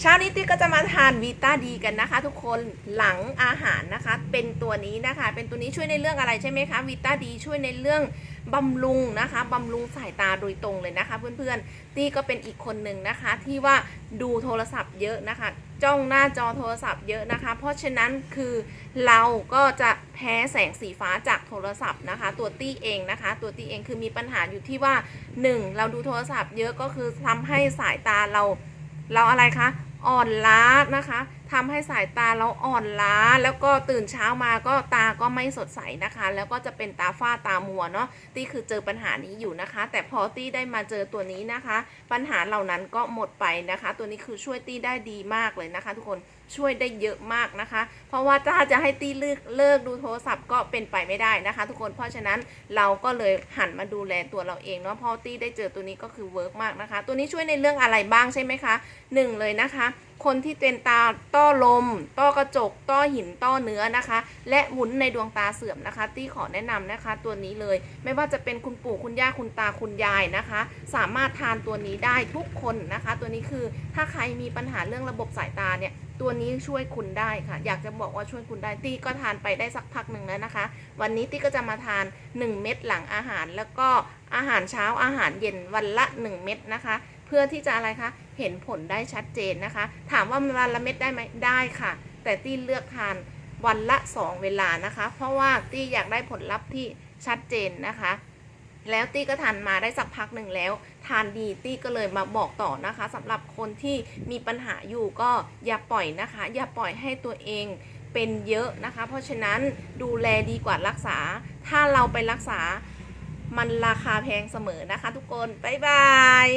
เช้านี้ติ๊กก็จะมาทานวีตาดีกันนะคะ ทุกคนหลังอาหารนะคะ เป็นตัวนี้นะคะ เป็นตัวนี้ช่วยในเรื่องอะไรใช่ไหมคะวีตาดีช่วยในเรื่องบำรุงนะคะบำรุงสายตาโดยตรงเลยนะคะ เพื่อนๆตี้ก็เป็นอีกคนหนึ่งนะคะ ที่ว่าดูโทรศัพท์เยอะนะคะ จ้องหน้าจอโทรศัพท์เยอะนะคะ เพราะฉะนั้นคือเราก็จะแพ้แสงสีฟ้าจากโทรศัพท์นะคะ ตัวตี้เองนะคะ ตัวตี้เองคือมีปัญหาอยู่ที่ว่าหนึ่งเราดูโทรศัพท์เยอะก็คือทำให้สายตาเรา เราอะไรคะ อ่อนล้านะคะ ทำให้สายตาเราอ่อนล้า แล้วก็ตื่นเช้ามาก็ตาก็ไม่สดใสนะคะ แล้วก็จะเป็นตาฝ้าตามัวเนาะตี้คือเจอปัญหานี้อยู่นะคะ แต่พอตี้ได้มาเจอตัวนี้นะคะ ปัญหาเหล่านั้นก็หมดไปนะคะ ตัวนี้คือช่วยตี้ได้ดีมากเลยนะคะ ทุกคนช่วยได้เยอะมากนะคะ เพราะว่าถ้าจะให้ตี้เลิกเลิกดูโทรศัพท์ก็เป็นไปไม่ได้นะคะ ทุกคนเพราะฉะนั้นเราก็เลยหันมาดูแลตัวเราเองเนาะพราะตี้ได้เจอตัวนี้ก็คือเวิร์กมากนะคะ ตัวนี้ช่วยในเรื่องอะไรบ้างใช่ไหมคะหนึ่งเลยนะคะ คนที่เป็นตาต้อลม ต้อกระจก ต้อหิน ต้อเนื้อนะคะ และวุ้นในดวงตาเสื่อมนะคะตี้ขอแนะนำนะคะตัวนี้เลย ไม่ว่าจะเป็นคุณปู่คุณย่าคุณตาคุณยายนะคะ สามารถทานตัวนี้ได้ทุกคนนะคะ ตัวนี้คือถ้าใครมีปัญหาเรื่องระบบสายตาเนี่ยตัวนี้ช่วยคุณได้ค่ะ อยากจะบอกว่าช่วยคุณได้ตี้ก็ทานไปได้สักพักหนึ่งแล้วนะคะ วันนี้ตี้ก็จะมาทาน 1 เม็ดหลังอาหาร แล้วก็อาหารเช้าอาหารเย็นวันละ 1 เม็ดนะคะ เพื่อที่จะอะไรคะเห็นผลได้ชัดเจนนะคะ ถามว่าวันละเม็ดได้ไหมได้ค่ะ แต่ตี้เลือกทานวันละ 2 เวลานะคะ เพราะว่าตี้อยากได้ผลลัพธ์ที่ชัดเจนนะคะ แล้วตี้ก็ทานมาได้สักพักหนึ่งแล้ว ทานดีตี้ก็เลยมาบอกต่อนะคะสำหรับคนที่มีปัญหาอยู่ก็อย่าปล่อยนะคะ อย่าปล่อยให้ตัวเองเป็นเยอะนะคะ เพราะฉะนั้นดูแลดีกว่ารักษา ถ้าเราไปรักษามันราคาแพงเสมอนะคะทุกคน บ๊ายบาย